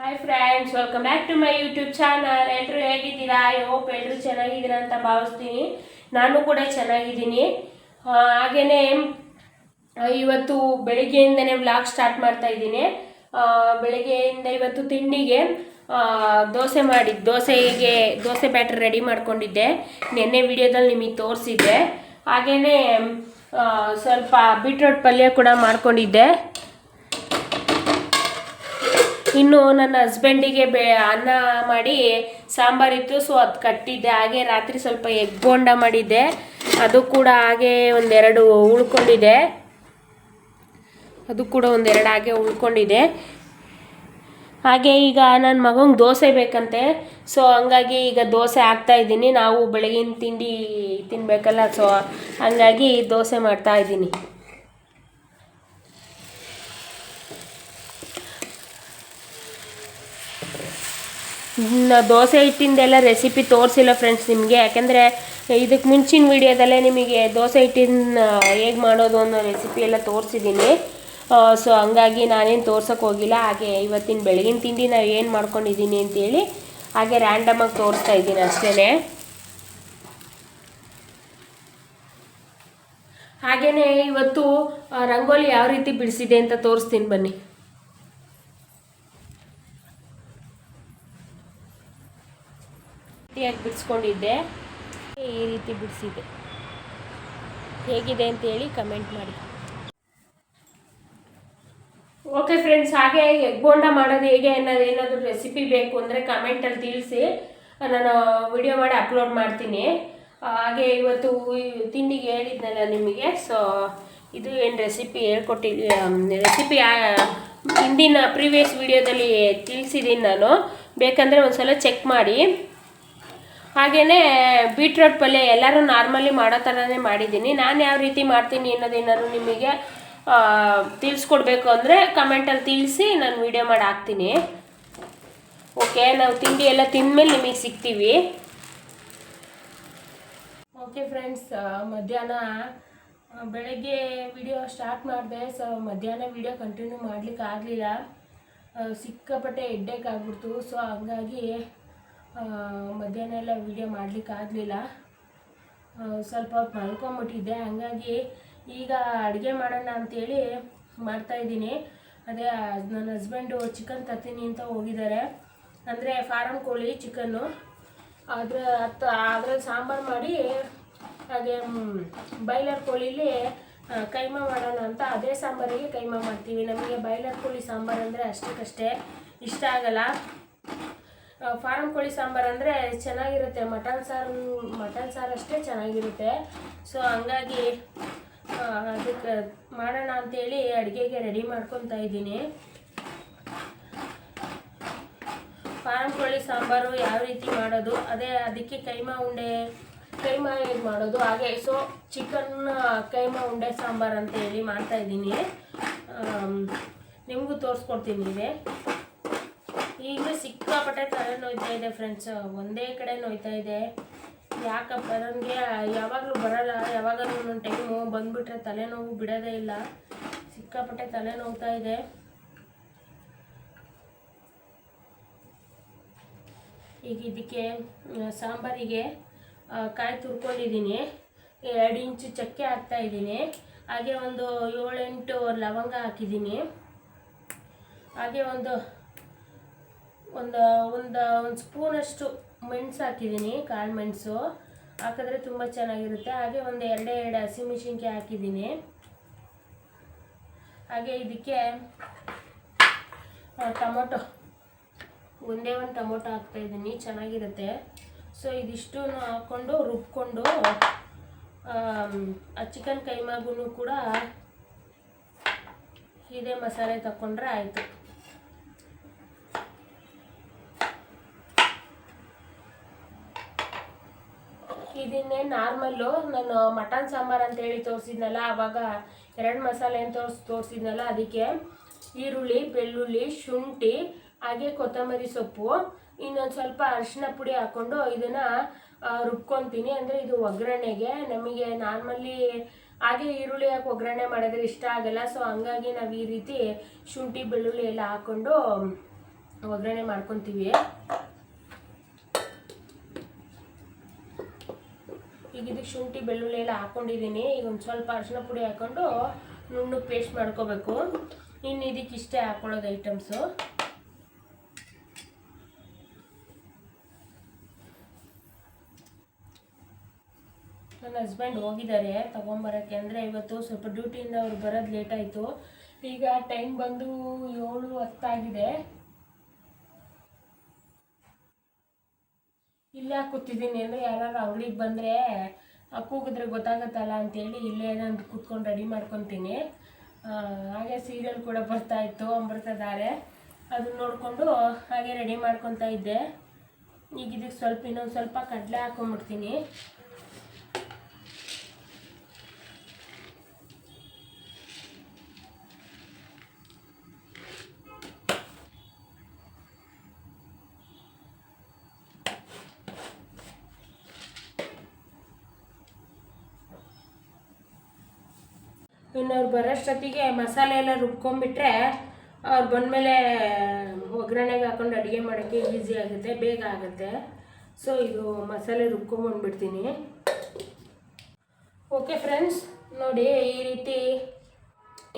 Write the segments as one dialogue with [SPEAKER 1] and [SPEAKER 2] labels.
[SPEAKER 1] Hi friends welcome back to my YouTube channel ಎಲ್ಲರೂ ಹೇಗಿದ್ದೀರಾ? I hope ಎಲ್ಲರೂ ಚೆನ್ನಾಗಿದ್ದೀರಾ ಅಂತ ಭಾವಿಸ್ತೀನಿ. ನಾನು ಕೂಡ ಚೆನ್ನಾಗಿದ್ದೀನಿ. ಹಾಗೆಯೇ ಇವತ್ತು ಬೆಳಿಗ್ಗೆಯಿಂದನೇ ವ್ಲಾಗ್ ಸ್ಟಾರ್ಟ್ ಮಾಡ್ತಾ ಇದ್ದೀನಿ. ಬೆಳಗ್ಗೆಯಿಂದ ಬೆಳಿಗ್ಗೆಯಿಂದ ಇವತ್ತು ತಿಂಡಿಗೆ ದೋಸೆ ಮಾಡಿದ್ದು ದೋಸೆಗೆ ದೋಸೆ ಬ್ಯಾಟರ್ ರೆಡಿ ಮಾಡ್ಕೊಂಡಿದ್ದೆ. ನಿನ್ನೆ ವಿಡಿಯೋದಲ್ಲಿ ನಿಮಗೆ ತೋರಿಸಿದ್ದೆ. ಹಾಗೆಯೇ ಸ್ವಲ್ಪ ಬೀಟ್ರೋಟ್ ಪಲ್ಯ ಕೂಡ ಮಾಡ್ಕೊಂಡಿದ್ದೆ. ಇನ್ನು ನನ್ನ ಹಸ್ಬೆಂಡಿಗೆ ಬೆ ಅನ್ನ ಮಾಡಿ ಸಾಂಬಾರಿತ್ತು ಸೊ ಅದು ಕಟ್ಟಿದ್ದೆ. ಹಾಗೆ ರಾತ್ರಿ ಸ್ವಲ್ಪ ಎಗ್ ಬೋಂಡ ಮಾಡಿದ್ದೆ. ಅದು ಕೂಡ ಹಾಗೆ ಒಂದೆರಡು ಉಳ್ಕೊಂಡಿದೆ. ಅದು ಕೂಡ ಒಂದೆರಡು ಹಾಗೆ ಉಳ್ಕೊಂಡಿದೆ. ಹಾಗೆ ಈಗ ನನ್ನ ಮಗಂಗೆ ದೋಸೆ ಬೇಕಂತೆ. ಸೊ ಹಂಗಾಗಿ ಈಗ ದೋಸೆ ಹಾಕ್ತಾ ಇದ್ದೀನಿ. ನಾವು ಬೆಳಗಿನ ತಿಂಡಿ ತಿನ್ನಬೇಕಲ್ಲ ಸೊ ಹಂಗಾಗಿ ದೋಸೆ ಮಾಡ್ತಾ ದೋಸೆ ಹಿಟ್ಟಿಂದೆಲ್ಲ ರೆಸಿಪಿ ತೋರಿಸಿಲ್ಲ ಫ್ರೆಂಡ್ಸ್ ನಿಮಗೆ. ಯಾಕೆಂದರೆ ಇದಕ್ಕೆ ಮುಂಚಿನ ವೀಡಿಯೋದಲ್ಲೇ ನಿಮಗೆ ದೋಸೆ ಹಿಟ್ಟಿನ ಹೇಗೆ ಮಾಡೋದು ಅನ್ನೋ ರೆಸಿಪಿ ಎಲ್ಲ ತೋರಿಸಿದ್ದೀನಿ. ಸೊ ಹಂಗಾಗಿ ನಾನೇನು ತೋರ್ಸೋಕೆ ಹೋಗಿಲ್ಲ. ಹಾಗೆ ಇವತ್ತಿನ ಬೆಳಗಿನ ತಿಂಡಿ ನಾವು ಏನು ಮಾಡ್ಕೊಂಡಿದ್ದೀನಿ ಅಂತೇಳಿ ಹಾಗೆ ರ್ಯಾಂಡಮಾಗಿ ತೋರಿಸ್ತಾ ಇದ್ದೀನಿ ಅಷ್ಟೇ ಹಾಗೆಯೇ ಇವತ್ತು ರಂಗೋಲಿ ಯಾವ ರೀತಿ ಬಿಡಿಸಿದೆ ಅಂತ ತೋರಿಸ್ತೀನಿ ಬನ್ನಿ. ರೀತಿಯಾಗಿ ಬಿಡಿಸ್ಕೊಂಡಿದ್ದೆ. ಈ ರೀತಿ ಬಿಡಿಸಿದೆ. ಹೇಗಿದೆ ಅಂತೇಳಿ ಕಮೆಂಟ್ ಮಾಡಿ. ಓಕೆ ಫ್ರೆಂಡ್ಸ್ ಹಾಗೆ ಎಗ್ ಬೋಂಡ ಮಾಡೋದು ಹೇಗೆ ಅನ್ನೋದು ಏನಾದರೂ ರೆಸಿಪಿ ಬೇಕು ಅಂದರೆ ಕಮೆಂಟಲ್ಲಿ ತಿಳಿಸಿ. ನಾನು ವಿಡಿಯೋ ಮಾಡಿ ಅಪ್ಲೋಡ್ ಮಾಡ್ತೀನಿ. ಹಾಗೆ ಇವತ್ತು ತಿಂಡಿಗೆ ಹೇಳಿದ್ನಲ್ಲ ನಿಮಗೆ ಸೊ ಇದು ಏನು ರೆಸಿಪಿ ಹೇಳ್ಕೊಟ್ಟಿ ರೆಸಿಪಿ ಹಿಂದಿನ ಪ್ರೀವಿಯಸ್ ವಿಡಿಯೋದಲ್ಲಿ ತಿಳಿಸಿದ್ದೀನಿ ನಾನು. ಬೇಕಂದರೆ ಒಂದ್ಸಲ ಚೆಕ್ ಮಾಡಿ. ಹಾಗೆಯೇ ಬೀಟ್ರೋಟ್ ಪಲ್ಯ ಎಲ್ಲರೂ ನಾರ್ಮಲಿ ಮಾಡೋ ಥರನೇ ಮಾಡಿದ್ದೀನಿ. ನಾನು ಯಾವ ರೀತಿ ಮಾಡ್ತೀನಿ ಅನ್ನೋದೇನಾದ್ರು ನಿಮಗೆ ತಿಳಿಸ್ಕೊಡ್ಬೇಕು ಅಂದರೆ ಕಮೆಂಟಲ್ಲಿ ತಿಳಿಸಿ ನಾನು ವಿಡಿಯೋ ಮಾಡಿ ಹಾಕ್ತೀನಿ. ಓಕೆ, ನಾವು ತಿಂಡಿ ಎಲ್ಲ ತಿಂದಮೇಲೆ ನಿಮಗೆ ಸಿಗ್ತೀವಿ. ಓಕೆ ಫ್ರೆಂಡ್ಸ್ ಮಧ್ಯಾಹ್ನ ಬೆಳಗ್ಗೆ ವಿಡಿಯೋ ಸ್ಟಾರ್ಟ್ ಮಾಡಿದೆ, ಸೊ ಮಧ್ಯಾಹ್ನ ವಿಡಿಯೋ ಕಂಟಿನ್ಯೂ ಮಾಡ್ಲಿಕ್ಕೆ ಆಗಲಿಲ್ಲ. ಸಿಕ್ಕಾಪಟ್ಟೆ ಎಡ್ಡೆಕ್ಕಾಗ್ಬಿಡ್ತು ಸೊ ಹಂಗಾಗಿ ಮಧ್ಯಾಹ್ನ ಎಲ್ಲ ವಿಡಿಯೋ ಮಾಡಲಿಕ್ಕೆ ಆಗಲಿಲ್ಲ. ಸ್ವಲ್ಪ ಹೊತ್ತು ಮಲ್ಕೊಂಬಿಟ್ಟಿದ್ದೆ. ಹಂಗಾಗಿ ಈಗ ಅಡುಗೆ ಮಾಡೋಣ ಅಂಥೇಳಿ ಮಾಡ್ತಾಯಿದ್ದೀನಿ ಅದೇ, ನನ್ನ ಹಸ್ಬೆಂಡು ಚಿಕನ್ ತರ್ತೀನಿ ಅಂತ ಹೋಗಿದ್ದಾರೆ. ಅಂದರೆ ಫಾರಮ್ ಕೋಳಿ ಚಿಕನ್ನು ಅದ್ರ ಹತ್ತು ಅದ್ರಲ್ಲಿ ಸಾಂಬಾರು ಮಾಡಿ, ಹಾಗೆ ಬಾಯ್ಲರ್ ಕೋಳಿಲಿ ಕೈಮ ಕೈಮಾ ಮಾಡೋಣ ಅಂತ ಅದೇ ಸಾಂಬಾರಿಗೆ ಕೈಮಾ ಮಾಡ್ತೀವಿ. ನಮಗೆ ಬಾಯ್ಲರ್ ಕೋಳಿ ಸಾಂಬಾರು ಅಂದರೆ ಅಷ್ಟಕ್ಕಷ್ಟೇ ಇಷ್ಟ ಆಗಲ್ಲ. ಫಾರಮ್ ಕೋಳಿ ಸಾಂಬಾರು ಅಂದರೆ ಚೆನ್ನಾಗಿರುತ್ತೆ. ಮಟನ್ ಸಾರು ಮಟನ್ ಸಾರು ಅಷ್ಟೇ ಚೆನ್ನಾಗಿರುತ್ತೆ. ಸೊ ಹಂಗಾಗಿ ಅದಕ್ಕೆ ಮಾಡೋಣ ಅಂತೇಳಿ ಅಡುಗೆಗೆ ರೆಡಿ ಮಾಡ್ಕೊತಾ ಇದ್ದೀನಿ. ಫಾರಂ ಕೋಳಿ ಸಾಂಬಾರು ಯಾವ ರೀತಿ ಮಾಡೋದು? ಅದೇ ಅದಕ್ಕೆ ಕೈಮಾ ಉಂಡೆ, ಕೈಮಾ ಇದು ಮಾಡೋದು. ಹಾಗೆ ಸೊ ಚಿಕನ್ ಕೈಮಾ ಉಂಡೆ ಸಾಂಬಾರು ಅಂತ ಹೇಳಿ ಮಾಡ್ತಾ ಇದ್ದೀನಿ. ನಿಮಗೂ ತೋರಿಸ್ಕೊಡ್ತೀನಿ ಈಗ ಸಿಕ್ಕಾಪಟ್ಟೆ ತಲೆ ನೋಯ್ತಾ ಇದೆ ಫ್ರೆಂಡ್ಸ್ ಒಂದೇ ಕಡೆ ನೋಯ್ತಾ ಇದೆ. ಯಾಕಪ್ಪ? ನನಗೆ ಯಾವಾಗಲೂ ಬರಲ್ಲ. ಯಾವಾಗಲೂ ಒಂದೊಂದು ಟೈಮು ಬಂದುಬಿಟ್ರೆ ತಲೆನೋವು ಬಿಡೋದೇ ಇಲ್ಲ. ಸಿಕ್ಕಾಪಟ್ಟೆ ತಲೆ ನೋವ್ತಾ ಇದೆ. ಈಗ ಇದಕ್ಕೆ ಸಾಂಬಾರಿಗೆ ಕಾಯಿ ತುರ್ಕೊಂಡಿದ್ದೀನಿ. ಎರಡು ಇಂಚು ಚಕ್ಕೆ ಹಾಕ್ತಾ ಇದ್ದೀನಿ. ಹಾಗೆ ಒಂದು ಏಳೆಂಟು ಲವಂಗ ಹಾಕಿದ್ದೀನಿ. ಹಾಗೆ ಒಂದು ಒಂದು ಒಂದು ಒಂದು ಸ್ಪೂನಷ್ಟು ಮೆಣಸು ಹಾಕಿದ್ದೀನಿ, ಕಾಳು ಮೆಣಸು. ಹಾಕಿದ್ರೆ ತುಂಬ ಚೆನ್ನಾಗಿರುತ್ತೆ. ಹಾಗೆ ಒಂದು ಎರಡೇ ಎರಡು ಹಸಿಮೆಣಸಿನ್ಕಾಯಿ ಹಾಕಿದ್ದೀನಿ. ಹಾಗೆ ಇದಕ್ಕೆ ಟೊಮೊಟೊ. ಒಂದೇ ಒಂದು ಟೊಮೊಟೊ ಹಾಕ್ತಾಯಿದ್ದೀನಿ ಚೆನ್ನಾಗಿರುತ್ತೆ. ಸೊ ಇದಿಷ್ಟು ಹಾಕ್ಕೊಂಡು ರುಬ್ಕೊಂಡು, ಆ ಚಿಕನ್ ಕೈಮಾಗೂ ಕೂಡ ಇದೇ ಮಸಾಲೆ ತಗೊಂಡ್ರೆ ಆಯಿತು. ಇದನ್ನೇ ನಾರ್ಮಲ್ಲು. ನಾನು ಮಟನ್ ಸಾಂಬಾರು ಅಂತ ಹೇಳಿ ತೋರಿಸಿದ್ನಲ್ಲ, ಆವಾಗ ಎರಡು ಮಸಾಲೆ ಅಂತ ತೋರಿಸ್, ತೋರಿಸಿದ್ನಲ್ಲ ಅದಕ್ಕೆ. ಈರುಳ್ಳಿ, ಬೆಳ್ಳುಳ್ಳಿ, ಶುಂಠಿ, ಹಾಗೆ ಕೊತ್ತಂಬರಿ ಸೊಪ್ಪು. ಇನ್ನೊಂದು ಸ್ವಲ್ಪ ಅರಿಶಿನ ಪುಡಿ ಹಾಕ್ಕೊಂಡು ಇದನ್ನು ರುಬ್ಕೊತೀನಿ. ಅಂದರೆ ಇದು ಒಗ್ಗರಣೆಗೆ. ನಮಗೆ ನಾರ್ಮಲಿ ಹಾಗೆ ಈರುಳ್ಳಿ ಹಾಕಿ ಒಗ್ಗರಣೆ ಮಾಡಿದ್ರೆ ಇಷ್ಟ ಆಗಲ್ಲ. ಸೊ ಹಂಗಾಗಿ ನಾವು ಈ ರೀತಿ ಶುಂಠಿ, ಬೆಳ್ಳುಳ್ಳಿ ಎಲ್ಲ ಹಾಕ್ಕೊಂಡು ಒಗ್ಗರಣೆ ಮಾಡ್ಕೊತೀವಿ. ಈಗ ಇದಕ್ಕೆ ಶುಂಠಿ, ಬೆಳ್ಳುಳ್ಳಿ ಎಲ್ಲ ಹಾಕ್ಕೊಂಡಿದ್ದೀನಿ ಈಗ ಒಂದು ಸ್ವಲ್ಪ ಅರಿಶಿನ ಪುಡಿ ಹಾಕ್ಕೊಂಡು ನುಣ್ಣು ಪೇಸ್ಟ್ ಮಾಡ್ಕೋಬೇಕು. ಇನ್ನು ಇದಕ್ಕೆ ಇಷ್ಟೇ ಹಾಕ್ಕೊಳ್ಳೋದು ಐಟಮ್ಸು ನನ್ನ ಹಸ್ಬೆಂಡ್ ಹೋಗಿದ್ದಾರೆ ತೊಗೊಂಬರೋಕ್ಕೆ. ಅಂದರೆ ಇವತ್ತು ಸ್ವಲ್ಪ ಡ್ಯೂಟಿಯಿಂದ ಅವ್ರು ಬರೋದು ಲೇಟ್ ಆಯಿತು. ಈಗ ಟೈಮ್ ಬಂದು ಏಳು ಹತ್ತಾಗಿದೆ. ಇಲ್ಲೇ ಕೂತಿದ್ದೀನಿ ಅಂದರೆ ಯಾರು ಅಂಗಡಿಗೆ ಬಂದರೆ ಕೂಗಿದ್ರೆ ಗೊತ್ತಾಗತ್ತಲ್ಲ ಅಂತೇಳಿ ಇಲ್ಲೇ ನಾನು ಕೂತ್ಕೊಂಡು ರೆಡಿ ಮಾಡ್ಕೊತೀನಿ. ಹಾಗೆ ಸೀರಿಯಲ್ ಕೂಡ ಬರ್ತಾ ಇತ್ತು, ಅಮೃತಧಾರೆ. ಅದನ್ನ ನೋಡಿಕೊಂಡು ಹಾಗೆ ರೆಡಿ ಮಾಡ್ಕೊತಾ ಇದ್ದೆ. ಈಗ ಇದಕ್ಕೆ ಸ್ವಲ್ಪ ಇನ್ನೊಂದು ಸ್ವಲ್ಪ ಕಡಲೆ ಹಾಕೊಂಡ್ಬಿಡ್ತೀನಿ ಇನ್ನು ಅವ್ರು ಬರೋಷ್ಟೊತ್ತಿಗೆ ಮಸಾಲೆ ಎಲ್ಲ ರುಬ್ಕೊಂಡ್ಬಿಟ್ರೆ ಅವ್ರು ಬಂದಮೇಲೆ ಒಗ್ಗರಣೆಗೆ ಹಾಕೊಂಡು ಅಡುಗೆ ಮಾಡೋಕ್ಕೆ ಈಸಿ ಆಗುತ್ತೆ, ಬೇಗ ಆಗುತ್ತೆ. ಸೊ ಇದು ಮಸಾಲೆ ರುಬ್ಕೊಂಬಂದ್ಬಿಡ್ತೀನಿ ಓಕೆ ಫ್ರೆಂಡ್ಸ್ ನೋಡಿ ಈ ರೀತಿ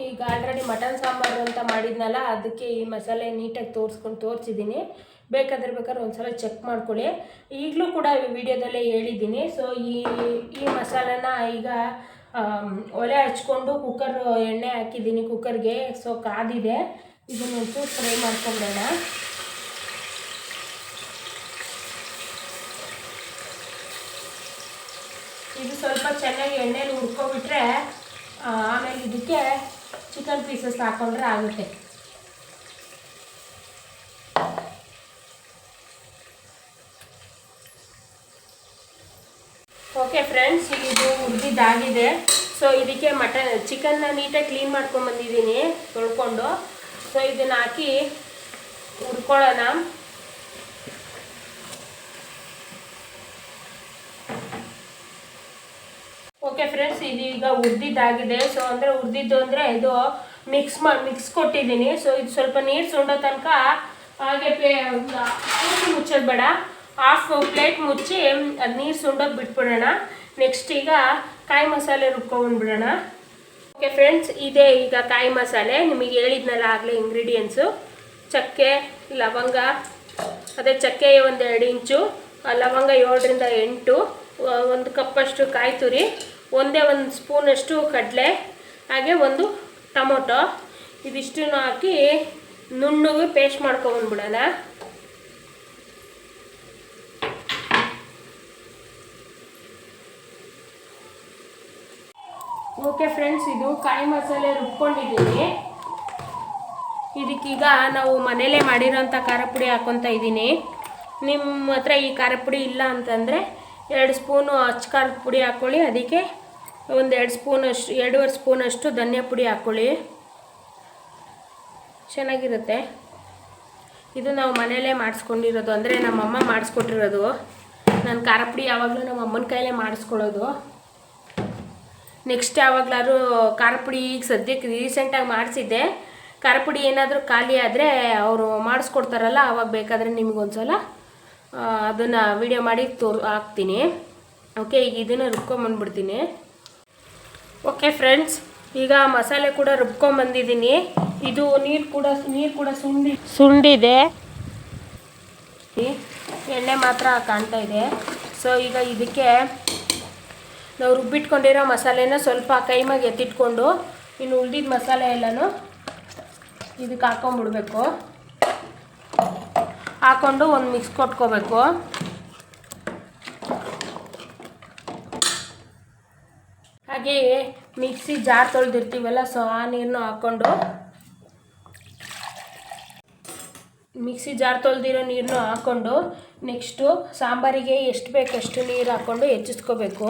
[SPEAKER 1] ಈಗ ಆಲ್ರೆಡಿ ಮಟನ್ ಸಾಂಬಾರು ಅಂತ ಮಾಡಿದ್ನಲ್ಲ, ಅದಕ್ಕೆ ಈ ಮಸಾಲೆ ನೀಟಾಗಿ ತೋರಿಸ್ಕೊಂಡು ತೋರಿಸಿದ್ದೀನಿ. ಬೇಕಾದ್ರೆ ಬೇಕಾದ್ರೆ ಒಂದ್ಸಲ ಚೆಕ್ ಮಾಡ್ಕೊಳ್ಳಿ. ಈಗಲೂ ಕೂಡ ವಿಡಿಯೋದಲ್ಲೇ ಹೇಳಿದ್ದೀನಿ. ಸೊ ಈ ಈ ಮಸಾಲೆನ ಈಗ ಒಲೆ ಹಚ್ಕೊಂಡು ಕುಕ್ಕರ್ ಎಣ್ಣೆ ಹಾಕಿದ್ದೀನಿ ಕುಕ್ಕರ್ಗೆ ಸೊ ಕಾದಿದೆ. ಇದನ್ನ ಒಂಚೂರು ಫ್ರೈ ಮಾಡ್ಕೊಂಬಿಡೋಣ ಇದು ಸ್ವಲ್ಪ ಚೆನ್ನಾಗಿ ಎಣ್ಣೆಲಿ ಹುರ್ಕೊಬಿಟ್ರೆ ಆಮೇಲೆ ಇದಕ್ಕೆ ಚಿಕನ್ ಪೀಸಸ್ ಹಾಕೊಂಡ್ರೆ ಆಗುತ್ತೆ. ಓಕೆ ಫ್ರೆಂಡ್ಸ್ ಈಗ ಇದು ಸೊ ಇದಕ್ಕೆ ಮಟನ್ ಚಿಕನ್ನ ನೀಟಾಗಿ ಕ್ಲೀನ್ ಮಾಡ್ಕೊಂಡು ಬಂದಿದ್ದೀನಿ, ತೊಳ್ಕೊಂಡು. ಸೊ ಇದನ್ನು ಹಾಕಿ ಹುರ್ಕೊಳ್ಳೋಣ. ಓಕೆ ಫ್ರೆಂಡ್ಸ್ ಇದು ಈಗ ಸೊ ಅಂದರೆ ಹುರಿದಿದ್ದು ಅಂದರೆ ಇದು ಮಿಕ್ಸ್ ಮಾಡಿ ಮಿಕ್ಸ್ ಕೊಟ್ಟಿದ್ದೀನಿ. ಸೊ ಇದು ಸ್ವಲ್ಪ ನೀರು ಸುಂಡೋ ತನಕ ಹಾಗೆ ಪೂರ್ತಿ ಮುಚ್ಚೋದು ಬೇಡ. ಹಾಫ್ ಪ್ಲೇಟ್ ಮುಚ್ಚಿ, ಅದು ನೀರು ಸುಂಡೋಗಿ ಬಿಟ್ಬಿಡೋಣ. ನೆಕ್ಸ್ಟ್ ಈಗ ಕಾಯಿ ಮಸಾಲೆ ರುಬ್ಕೊಂಡ್ಬಿಡೋಣ ಓಕೆ ಫ್ರೆಂಡ್ಸ್ ಇದೇ ಈಗ ಕಾಯಿ ಮಸಾಲೆ. ನಿಮಗೆ ಹೇಳಿದ್ನಲ್ಲ ಆಗಲೇ ಇಂಗ್ರೀಡಿಯೆಂಟ್ಸು ಚಕ್ಕೆ, ಲವಂಗ, ಅದೇ ಚಕ್ಕೆ ಒಂದು ಎರಡು ಇಂಚು ಲವಂಗ ಏಳರಿಂದ ಎಂಟು ಒಂದು ಕಪ್ಪಷ್ಟು ಕಾಯಿ ತುರಿ, ಒಂದೇ ಒಂದು ಸ್ಪೂನಷ್ಟು ಕಡಲೆ, ಹಾಗೆ ಒಂದು ಟೊಮೊಟೊ. ಇದಿಷ್ಟನ್ನು ಹಾಕಿ ನುಣ್ಣಗೆ ಪೇಸ್ಟ್ ಮಾಡ್ಕೊಬಂದ್ಬಿಡೋಣ ಓಕೆ ಫ್ರೆಂಡ್ಸ್ ಇದು ಕಾಯಿ ಮಸಾಲೆ ರುಬ್ಕೊಂಡಿದ್ದೀನಿ. ಇದಕ್ಕೀಗ ನಾವು ಮನೇಲೇ ಮಾಡಿರೋಂಥ ಖಾರ ಪುಡಿ ಹಾಕ್ಕೊತಾ ಇದ್ದೀನಿ. ನಿಮ್ಮ ಹತ್ರ ಈ ಖಾರ ಪುಡಿ ಇಲ್ಲ ಅಂತಂದರೆ ಎರಡು ಸ್ಪೂನು ಅಚ್ಚ ಖಾರದ ಪುಡಿ ಹಾಕ್ಕೊಳ್ಳಿ ಅದಕ್ಕೆ ಒಂದು ಎರಡು ಸ್ಪೂನಷ್ಟು ಎರಡೂವರೆ ಸ್ಪೂನಷ್ಟು ಧನಿಯಾ ಪುಡಿ ಹಾಕ್ಕೊಳ್ಳಿ ಚೆನ್ನಾಗಿರುತ್ತೆ. ಇದು ನಾವು ಮನೆಯಲ್ಲೇ ಮಾಡಿಸ್ಕೊಂಡಿರೋದು. ಅಂದರೆ ನಮ್ಮಮ್ಮ ಮಾಡಿಸ್ಕೊಟ್ಟಿರೋದು. ನಾನು ಖಾರ ಪುಡಿ ಯಾವಾಗಲೂ ನಮ್ಮ ಅಮ್ಮನ ಕೈಲೇ ಮಾಡಿಸ್ಕೊಳ್ಳೋದು. ನೆಕ್ಸ್ಟ್ ಯಾವಾಗಲಾದ್ರೂ ಖಾರ ಪುಡಿ ಈಗ ಸದ್ಯಕ್ಕೆ ರೀಸೆಂಟಾಗಿ ಮಾಡಿಸಿದ್ದೆ. ಖಾರ ಪುಡಿ ಏನಾದರೂ ಖಾಲಿ ಆದರೆ ಅವರು ಮಾಡಿಸ್ಕೊಡ್ತಾರಲ್ಲ ಆವಾಗ ಬೇಕಾದರೆ ನಿಮಗೊಂದ್ಸಲ ಅದನ್ನು ವಿಡಿಯೋ ಮಾಡಿ ತೋರ್, ಹಾಕ್ತೀನಿ. ಓಕೆ ಈಗ ಇದನ್ನು ರುಬ್ಕೊಂಬಂದ್ಬಿಡ್ತೀನಿ. ಓಕೆ ಫ್ರೆಂಡ್ಸ್ ಈಗ ಮಸಾಲೆ ಕೂಡ ರುಬ್ಕೊಂಬಂದಿದ್ದೀನಿ. ಇದು ನೀರು ಕೂಡ ನೀರು ಕೂಡ ಸುಂಡಿ, ಸುಂಡಿದೆ. ಎಣ್ಣೆ ಮಾತ್ರ ಕಾಣ್ತಾ ಇದೆ. ಸೊ ಈಗ ಇದಕ್ಕೆ ನಾವು ರುಬ್ಬಿಟ್ಕೊಂಡಿರೋ ಮಸಾಲೆನ ಸ್ವಲ್ಪ ಕೈಮಾಗಿ ಎತ್ತಿಟ್ಕೊಂಡು ಇನ್ನು ಉಳ್ದಿದ್ದ ಮಸಾಲೆ ಎಲ್ಲನೂ ಇದಕ್ಕೆ ಹಾಕೊಂಡ್ಬಿಡ್ಬೇಕು ಹಾಕ್ಕೊಂಡು ಒಂದು ಮಿಕ್ಸ್ ಕೊಟ್ಕೋಬೇಕು. ಹಾಗೆಯೇ ಮಿಕ್ಸಿ ಜಾರ್ ತೊಳೆದಿರ್ತೀವಲ್ಲ, ಸೊ ಆ ನೀರನ್ನು ಹಾಕ್ಕೊಂಡು ಮಿಕ್ಸಿ ಜಾರ್ ತೊಳೆದಿರೋ ನೀರನ್ನು ಹಾಕ್ಕೊಂಡು ನೆಕ್ಸ್ಟು ಸಾಂಬಾರಿಗೆ ಎಷ್ಟು ಬೇಕಷ್ಟು ನೀರು ಹಾಕ್ಕೊಂಡು ಹೆಚ್ಚಿಸ್ಕೋಬೇಕು.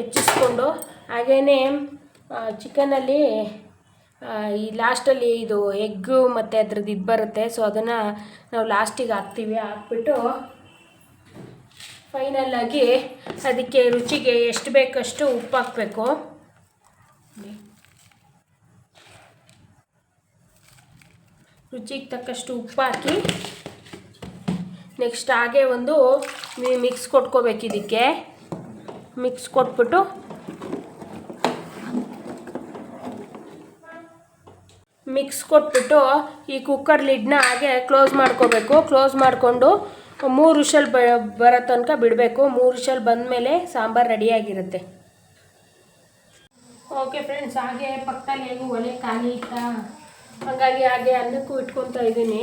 [SPEAKER 1] ಹೆಚ್ಚಿಸ್ಕೊಂಡು ಹಾಗೇ ಚಿಕನಲ್ಲಿ ಈ ಲಾಸ್ಟಲ್ಲಿ ಇದು ಎಗ್ಗು ಮತ್ತು ಅದ್ರದ್ದು ಇದು ಬರುತ್ತೆ. ಸೊ ಅದನ್ನು ನಾವು ಲಾಸ್ಟಿಗೆ ಹಾಕ್ತೀವಿ. ಹಾಕ್ಬಿಟ್ಟು ಫೈನಲ್ಲಾಗಿ ಅದಕ್ಕೆ ರುಚಿಗೆ ಎಷ್ಟು ಬೇಕಷ್ಟು ಉಪ್ಪು ಹಾಕಬೇಕು. ರುಚಿಗೆ ತಕ್ಕಷ್ಟು ಉಪ್ಪು ಹಾಕಿ ನೆಕ್ಸ್ಟ್ ಹಾಗೆ ಒಂದು ಮಿಕ್ಸ್ ಕೊಟ್ಕೋಬೇಕು ಇದಕ್ಕೆ. ಮಿಕ್ಸ್ ಕೊಟ್ಬಿಟ್ಟು ಮಿಕ್ಸ್ ಕೊಟ್ಬಿಟ್ಟು ಈ ಕುಕ್ಕರ್ ಲಿಡ್ನ ಹಾಗೆ ಕ್ಲೋಸ್ ಮಾಡ್ಕೋಬೇಕು. ಕ್ಲೋಸ್ ಮಾಡಿಕೊಂಡು ಮೂರು ವಿಷಲ್ ಬ, ಬರೋ ತನಕ ಬಿಡಬೇಕು. ಮೂರು ವಿಷಲ್ ಬಂದಮೇಲೆ ಸಾಂಬಾರು ರೆಡಿಯಾಗಿರುತ್ತೆ ಓಕೆ ಫ್ರೆಂಡ್ಸ್ ಹಾಗೆ ಪಕ್ಕದಲ್ಲಿ ಹೇಗೂ ಒಲೆ ಖಾಲಿ ಇತ್ತಾ? ಹಾಗಾಗಿ ಹಾಗೆ ಅನ್ನಕ್ಕೂ ಇಟ್ಕೊತಾ ಇದ್ದೀನಿ.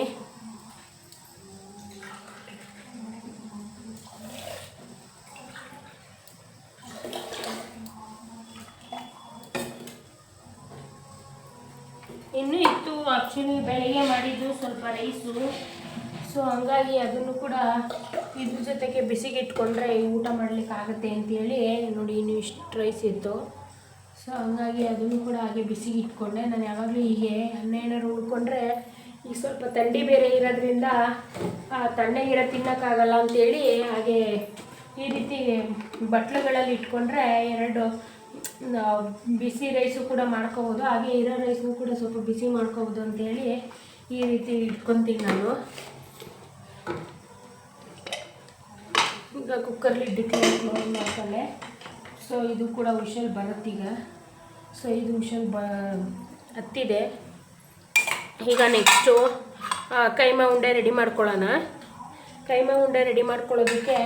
[SPEAKER 1] ಇನ್ನೂ ಇತ್ತು ಆ್ಯಕ್ಚುಲಿ ಬೆಳಿಗ್ಗೆ ಮಾಡಿದ್ದು ಸ್ವಲ್ಪ ರೈಸು ಸೊ ಹಂಗಾಗಿ ಅದನ್ನು ಕೂಡ ಇದ್ರ ಜೊತೆಗೆ ಬಿಸಿಗೆ ಇಟ್ಕೊಂಡ್ರೆ ಊಟ ಮಾಡಲಿಕ್ಕೆ ಆಗುತ್ತೆ ಅಂತೇಳಿ ನೋಡಿ ಇನ್ನು ಇಷ್ಟು ರೈಸ್ ಇತ್ತು. ಸೊ ಹಂಗಾಗಿ ಅದನ್ನು ಕೂಡ ಹಾಗೆ ಬಿಸಿಗೆ ಇಟ್ಕೊಂಡೆ. ನಾನು ಯಾವಾಗಲೂ ಹೀಗೆ ಅನ್ನ ಏನಾದ್ರು ಉಳ್ಕೊಂಡ್ರೆ ಈಗ ಸ್ವಲ್ಪ ಥಂಡಿ ಬೇರೆ ಇರೋದ್ರಿಂದ ಆ ತಣ್ಣಗಿರೋ ತಿನ್ನೋಕ್ಕಾಗಲ್ಲ ಅಂತೇಳಿ ಹಾಗೆ ಈ ರೀತಿ ಬಟ್ಲುಗಳಲ್ಲಿ ಇಟ್ಕೊಂಡ್ರೆ ಎರಡು ಬಿಸಿ ರೈಸು ಕೂಡ ಮಾಡ್ಕೋಬೋದು. ಹಾಗೆ ಇರೋ ರೈಸು ಕೂಡ ಸ್ವಲ್ಪ ಬಿಸಿ ಮಾಡ್ಕೋಬೋದು ಅಂತೇಳಿ ಈ ರೀತಿ ಇಟ್ಕೊತೀನಿ ನಾನು. ಈಗ ಕುಕ್ಕರ್ಲಿ ಲಿಡ್ ಕ್ಲೋಸ್ ಕ್ಲೋಸ್ ಮಾಡ್ಕೊಂಡೆ ಸೊ ಇದು ಕೂಡ ಹುಷಲ್ ಬರುತ್ತೀಗ ಸೊ ಇದು ಹುಷಲ್ ಬ, ಹತ್ತಿದೆ. ಈಗ ನೆಕ್ಸ್ಟು ಕೈಮಾ ಉಂಡೆ ರೆಡಿ ಮಾಡ್ಕೊಳ್ಳೋಣ. ಕೈಮಾ ಉಂಡೆ ರೆಡಿ ಮಾಡ್ಕೊಳ್ಳೋದಕ್ಕೆ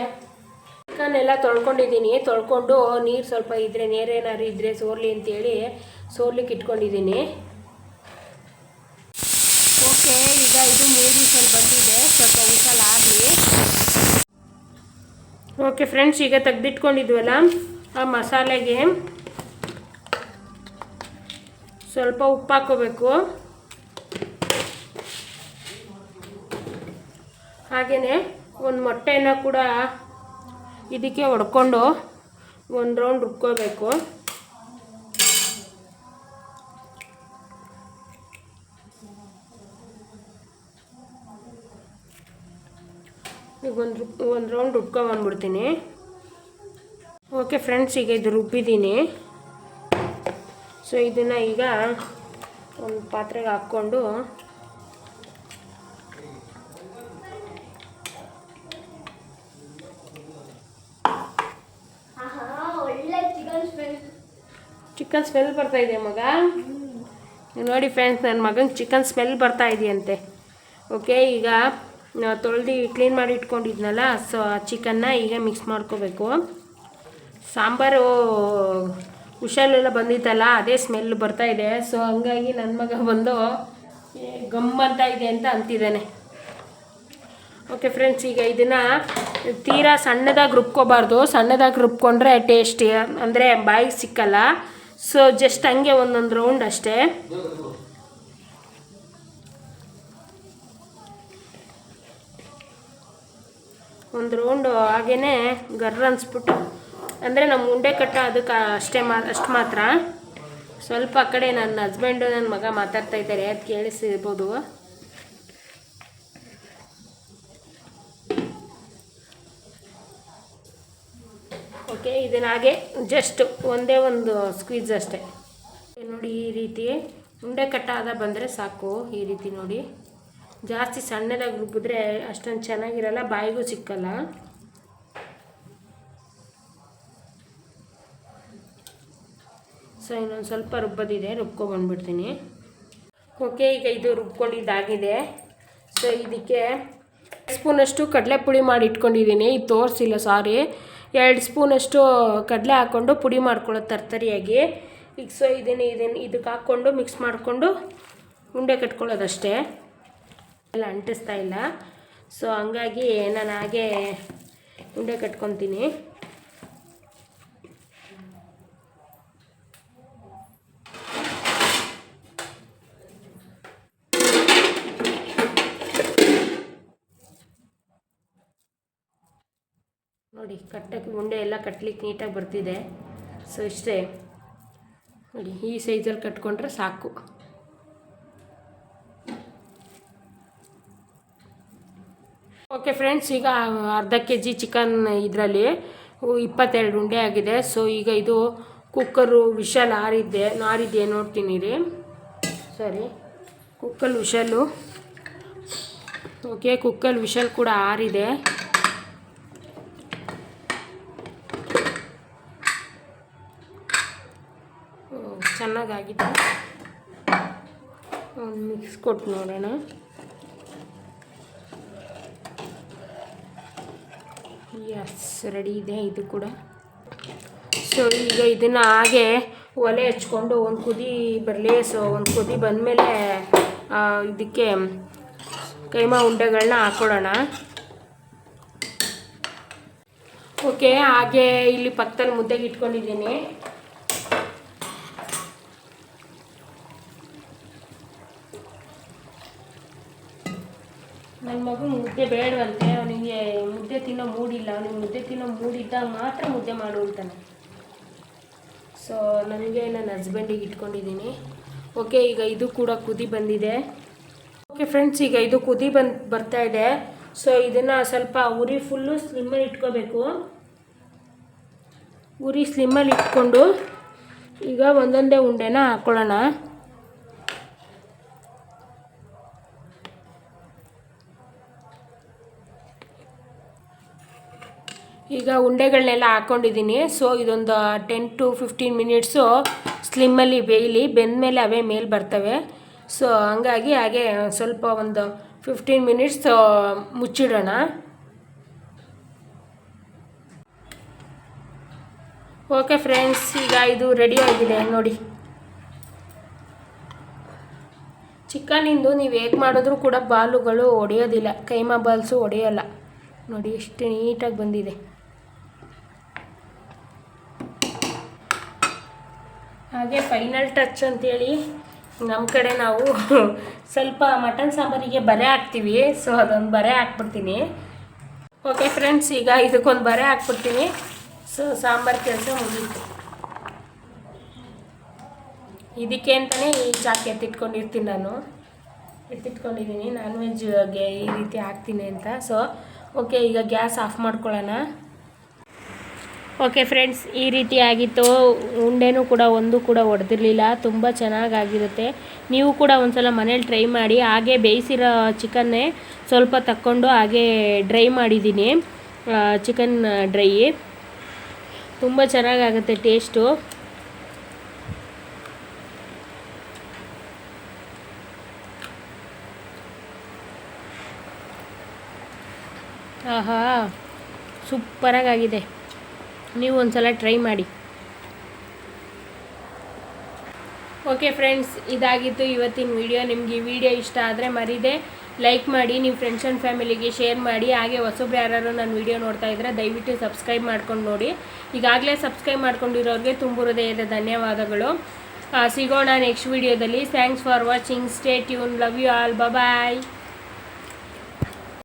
[SPEAKER 1] ಚಿಕನ್ನೆಲ್ಲ ತೊಳ್ಕೊಂಡಿದ್ದೀನಿ. ತೊಳ್ಕೊಂಡು ನೀರು ಸ್ವಲ್ಪ ಇದ್ದರೆ ನೀರೇನಾದ್ರು ಇದ್ದರೆ ಸೋರ್ಲಿ ಅಂತೇಳಿ ಸೋರ್ಲಿಕ್ಕೆ ಇಟ್ಕೊಂಡಿದ್ದೀನಿ. ಓಕೆ, ಈಗ ಇದು ಮೂರು ವಿಷಲ್ ಬಂದಿದೆ. ಸ್ವಲ್ಪ ವಿಷಲ್ ಆಗಲಿ. ಓಕೆ ಫ್ರೆಂಡ್ಸ್, ಈಗ ತೆಗ್ದಿಟ್ಕೊಂಡಿದ್ವಲ್ಲ ಆ ಮಸಾಲೆಗೆ ಸ್ವಲ್ಪ ಉಪ್ಪು ಹಾಕೋಬೇಕು ಹಾಗೆಯೇ ಒಂದು ಮೊಟ್ಟೆನ ಕೂಡ ಇದಕ್ಕೆ ಹೊಡ್ಕೊಂಡು ಒಂದು ರೌಂಡ್ ರುಬ್ಕೋಬೇಕು ಈಗ ಒಂದು ಒಂದು ರೌಂಡ್ ರುಬ್ಕೊಂಬಂದ್ಬಿಡ್ತೀನಿ ಓಕೆ ಫ್ರೆಂಡ್ಸ್ ಈಗ ಇದು ರುಬ್ಬಿದ್ದೀನಿ. ಸೊ ಇದನ್ನು ಈಗ ಒಂದು ಪಾತ್ರೆಗೆ ಹಾಕ್ಕೊಂಡು
[SPEAKER 2] ಚಿಕನ್ ಸ್ಮೆಲ್
[SPEAKER 1] ಬರ್ತಾ ಇದೆ ಮಗ? ನೋಡಿ ಫ್ರೆಂಡ್ಸ್ ನನ್ನ ಮಗಂಗೆ ಚಿಕನ್ ಸ್ಮೆಲ್ ಬರ್ತಾ ಇದೆಯಂತೆ. ಓಕೆ ಈಗ ತೊಳೆದು ಕ್ಲೀನ್ ಮಾಡಿ ಇಟ್ಕೊಂಡಿದ್ನಲ್ಲ ಸೊ ಆ ಚಿಕನ್ನ ಈಗ ಮಿಕ್ಸ್ ಮಾಡ್ಕೋಬೇಕು. ಸಾಂಬಾರು ಹುಷಾರಲ್ಲೆಲ್ಲ ಬಂದಿತ್ತಲ್ಲ, ಅದೇ ಸ್ಮೆಲ್ ಬರ್ತಾ ಇದೆ. ಸೊ ಹಂಗಾಗಿ ನನ್ನ ಮಗ ಬಂದು ಗಮ್ ಅಂತ ಇದೆ ಅಂತ ಅಂತಿದ್ದಾನೆ. ಓಕೆ ಫ್ರೆಂಡ್ಸ್ ಈಗ ಇದನ್ನು ತೀರಾ ಸಣ್ಣದಾಗಿ ರುಬ್ಕೋಬಾರ್ದು. ಸಣ್ಣದಾಗಿ ರುಬ್ಕೊಂಡ್ರೆ ಟೇಸ್ಟಿ ಅಂದರೆ ಬಾಯಿಗೆ ಸಿಕ್ಕಲ್ಲ. ಸೊ ಜಸ್ಟ್ ಹಂಗೆ ಒಂದೊಂದು ರೌಂಡ್ ಅಷ್ಟೇ. ಒಂದು ರೌಂಡು ಹಾಗೇ ಗರ್ರ ಅನ್ಸ್ಬಿಟ್ಟು. ಅಂದರೆ ನಮ್ಮ ಉಂಡೆ ಕಟ್ಟ ಅದಕ್ಕೆ ಅಷ್ಟೇ ಮಾ, ಅಷ್ಟು ಮಾತ್ರ. ಸ್ವಲ್ಪ ಆ ಕಡೆ ನನ್ನ ಹಸ್ಬೆಂಡು ನನ್ನ ಮಗ ಮಾತಾಡ್ತಾ ಇದ್ದಾರೆ, ಅದು ಕೇಳಿಸಿರ್ಬೋದು ಓಕೆ ಇದನ್ನ ಹಾಗೆ ಜಸ್ಟ್ ಒಂದೇ ಒಂದು ಸ್ಕ್ವೀಸ್ ಅಷ್ಟೇ. ನೋಡಿ ಈ ರೀತಿ ಉಂಡೆ ಕಟ್ಟಾದ ಬಂದರೆ ಸಾಕು ಈ ರೀತಿ ನೋಡಿ. ಜಾಸ್ತಿ ಸಣ್ಣದಾಗಿ ರುಬ್ಬಿದ್ರೆ ಅಷ್ಟೊಂದು ಚೆನ್ನಾಗಿರಲ್ಲ, ಬಾಯಿಗೂ ಸಿಕ್ಕಲ್ಲ. ಸೊ ಇನ್ನೊಂದು ಸ್ವಲ್ಪ ರುಬ್ಬೋದಿದೆ ರುಬ್ಕೊಬಂದ್ಬಿಡ್ತೀನಿ ಓಕೆ ಈಗ ಇದು ರುಬ್ಕೊಂಡಿದ್ದಾಗಿದೆ. ಸೊ ಇದಕ್ಕೆ ಸ್ಪೂನಷ್ಟು ಕಡಲೆ ಪುಡಿ ಮಾಡಿ ಇಟ್ಕೊಂಡಿದ್ದೀನಿ. ಇದು ತೋರಿಸಿಲ್ಲ ಸಾರಿ ಎರಡು ಸ್ಪೂನಷ್ಟು ಕಡಲೆ ಹಾಕ್ಕೊಂಡು ಪುಡಿ ಮಾಡ್ಕೊಳ್ಳೋದು ತರ್ತರಿಯಾಗಿ. ಈಗ ಸೊ ಇದೇನು ಇದನ್ನು ಇದಕ್ಕೆ ಹಾಕ್ಕೊಂಡು ಮಿಕ್ಸ್ ಮಾಡಿಕೊಂಡು ಉಂಡೆ ಕಟ್ಕೊಳ್ಳೋದಷ್ಟೇ. ಎಲ್ಲ ಅಂಟಿಸ್ತಾ ಇಲ್ಲ. ಸೊ ಹಂಗಾಗಿ ನಾನು ಹಾಗೆ ಉಂಡೆ ಕಟ್ಕೊತೀನಿ. ನೋಡಿ ಕಟ್ಟಕ್ಕೆ ಉಂಡೆ ಎಲ್ಲ ಕಟ್ಲಿಕ್ಕೆ ನೀಟಾಗಿ ಬರ್ತಿದೆ. ಸೊ ಇಷ್ಟೇ. ನೋಡಿ, ಈ ಸೈಜಲ್ಲಿ ಕಟ್ಕೊಂಡ್ರೆ ಸಾಕು. ಓಕೆ ಫ್ರೆಂಡ್ಸ್ ಈಗ ಅರ್ಧ ಕೆ ಜಿ ಚಿಕನ್ ಇದರಲ್ಲಿ ಇಪ್ಪತ್ತೆರಡು ಉಂಡೆ ಆಗಿದೆ. ಸೊ ಈಗ ಇದು ಕುಕ್ಕರು ವಿಶಲ್ ಆರಿದ್ದೆ, ನಾರಿದ್ದೆ ನೋಡ್ತೀನಿ ರೀ. ಸರಿ ಕುಕ್ಕಲ್ ವಿಶಲ್ಲು ಓಕೆ ಕುಕ್ಕಲ್ ವಿಶಲ್ ಕೂಡ ಆರಿದೆ. ಚೆನ್ನಾಗಾಗಿದೆ. ಒಂದು ಮಿಕ್ಸ್ ಕೊಟ್ಟು ನೋಡೋಣ. ಎಸ್ ರೆಡಿ ಇದೆ ಇದು ಕೂಡ. ಸೊ ಈಗ ಇದನ್ನು ಹಾಗೆ ಒಲೆ ಹಚ್ಕೊಂಡು ಒಂದು ಕುದಿ ಬರಲಿ. ಸೊ ಒಂದು ಕುದಿ ಬಂದಮೇಲೆ ಇದಕ್ಕೆ ಕೈಮಾ ಉಂಡೆಗಳನ್ನ ಹಾಕ್ಕೊಳ್ಳೋಣ ಓಕೆ ಹಾಗೆ ಇಲ್ಲಿ ಪಕ್ಕದಲ್ಲಿ ಮುದ್ದೆಗೆ ಇಟ್ಕೊಂಡಿದ್ದೀನಿ. ಮಗು ಮುದ್ದೆ ಬೇಡವಂತೆ, ಅವನಿಗೆ ಮುದ್ದೆ ತಿನ್ನೋ ಮೂಡಿಲ್ಲ, ಅವನಿಗೆ ಮುದ್ದೆ ತಿನ್ನೋ ಮೂಡಿದ್ದಾಗ ಮಾತ್ರ ಮುದ್ದೆ ಮಾಡು ಅಂತಾನೆ. ಸೊ ನನಗೆ ನನ್ನ ಹಸ್ಬೆಂಡಿಗೆ ಇಟ್ಕೊಂಡಿದ್ದೀನಿ. ಓಕೆ ಈಗ ಇದು ಕೂಡ ಕುದಿ ಬಂದಿದೆ. ಓಕೆ ಫ್ರೆಂಡ್ಸ್ ಈಗ ಇದು ಕುದಿ ಬಂದು, ಬರ್ತಾ ಇದೆ. ಸೊ ಇದನ್ನು ಸ್ವಲ್ಪ ಉರಿ ಫುಲ್ಲು ಸ್ಲಿಮ್ಮಲ್ಲಿ ಇಟ್ಕೋಬೇಕು. ಉರಿ ಸ್ಲಿಮ್ಮಲ್ಲಿ ಇಟ್ಕೊಂಡು ಈಗ ಒಂದೊಂದೇ ಉಂಡೆನ ಹಾಕ್ಕೊಳ್ಳೋಣ ಈಗ ಉಂಡೆಗಳನ್ನೆಲ್ಲ ಹಾಕ್ಕೊಂಡಿದ್ದೀನಿ ಸೊ ಇದೊಂದು ಟೆನ್ ಟು ಫಿಫ್ಟೀನ್ ಮಿನಿಟ್ಸು ಸ್ಲಿಮ್ಮಲ್ಲಿ ಬೇಯಲಿ. ಬೆಂದ ಮೇಲೆ ಅವೇ ಮೇಲೆ ಬರ್ತವೆ. ಸೊ ಹಂಗಾಗಿ ಹಾಗೆ ಸ್ವಲ್ಪ ಒಂದು ಫಿಫ್ಟೀನ್ ಮಿನಿಟ್ಸ್ ಮುಚ್ಚಿಡೋಣ. ಓಕೆ ಫ್ರೆಂಡ್ಸ್ ಈಗ ಇದು ರೆಡಿ ಆಗಿದೆ ನೋಡಿ. ಚಿಕನಿಂದು ನೀವು ಹೇಗೆ ಮಾಡಿದ್ರೂ ಕೂಡ ಬಾಲುಗಳು ಒಡೆಯೋದಿಲ್ಲ. ಕೈಮಾ ಬಾಲ್ಸು ಒಡೆಯೋಲ್ಲ. ನೋಡಿ, ಎಷ್ಟು ನೀಟಾಗಿ ಬಂದಿದೆ. ಹಾಗೆ ಫೈನಲ್ ಟಚ್ ಅಂತೇಳಿ ನಮ್ಮ ಕಡೆ ನಾವು ಸ್ವಲ್ಪ ಮಟನ್ ಸಾಂಬಾರಿಗೆ ಬರೆ ಹಾಕ್ತೀವಿ. ಸೊ ಅದೊಂದು ಬರೆ ಹಾಕ್ಬಿಡ್ತೀನಿ. ಓಕೆ ಫ್ರೆಂಡ್ಸ್ ಈಗ ಇದಕ್ಕೊಂದು ಬರೆ ಹಾಕ್ಬಿಡ್ತೀನಿ. ಸೊ ಸಾಂಬಾರು ಕೆಲಸ ಮುಗೀತು. ಇದಕ್ಕೆ ಅಂತಲೇ ಈ ಚಾಕ್ ಎತ್ತಿಟ್ಕೊಂಡಿರ್ತೀನಿ ನಾನು. ಎತ್ತಿಟ್ಕೊಂಡಿದ್ದೀನಿ. ನಾನ್ ವೆಜ್ಗೆ ಈ ರೀತಿ ಹಾಕ್ತೀನಿ ಅಂತ. ಸೊ ಓಕೆ ಈಗ ಗ್ಯಾಸ್ ಆಫ್ ಮಾಡ್ಕೊಳ್ಳೋಣ. ಓಕೆ ಫ್ರೆಂಡ್ಸ್ ಈ ರೀತಿ ಆಗಿತ್ತು ಉಂಡೆನೂ ಕೂಡ ಒಂದು ಕೂಡ ಒಡೆದಿರಲಿಲ್ಲ. ತುಂಬ ಚೆನ್ನಾಗಾಗಿರುತ್ತೆ. ನೀವು ಕೂಡ ಒಂದ್ಸಲ ಮನೇಲಿ ಟ್ರೈ ಮಾಡಿ. ಹಾಗೆ ಬೇಯಿಸಿರೋ ಚಿಕನ್ನೇ ಸ್ವಲ್ಪ ತಕ್ಕೊಂಡು ಹಾಗೆ ಡ್ರೈ ಮಾಡಿದ್ದೀನಿ. ಚಿಕನ್ ಡ್ರೈ ತುಂಬ ಚೆನ್ನಾಗಾಗುತ್ತೆ ಟೇಸ್ಟು ಆಹಾ ಸೂಪರಾಗಿದೆ ನೀವು ಒಂದು ಸಲ ಟ್ರೈ ಮಾಡಿ. ಓಕೆ ಫ್ರೆಂಡ್ಸ್ ಇದಾಗಿತ್ತು ಇವತ್ತಿನ ವಿಡಿಯೋ ನಿಮಗೆ ಈ ವಿಡಿಯೋ ಇಷ್ಟ ಆದರೆ ಮರಿದೆ. ಲೈಕ್ ಮಾಡಿ ನಿಮ್ಮ ಫ್ರೆಂಡ್ಸ್ ಆ್ಯಂಡ್ ಫ್ಯಾಮಿಲಿಗೆ ಶೇರ್ ಮಾಡಿ. ಹಾಗೆ ಹೊಸೊಬ್ರು ಯಾರು ನನ್ನ ವಿಡಿಯೋ ನೋಡ್ತಾ ಇದ್ದರೆ ದಯವಿಟ್ಟು ಸಬ್ಸ್ಕ್ರೈಬ್ ಮಾಡ್ಕೊಂಡು ನೋಡಿ. ಈಗಾಗಲೇ ಸಬ್ಸ್ಕ್ರೈಬ್ ಮಾಡ್ಕೊಂಡಿರೋರಿಗೆ ತುಂಬ ಹೃದಯದ ಧನ್ಯವಾದಗಳು. ಸಿಗೋಣ ನೆಕ್ಸ್ಟ್ ವಿಡಿಯೋದಲ್ಲಿ thanks for watching stay tune love you all bye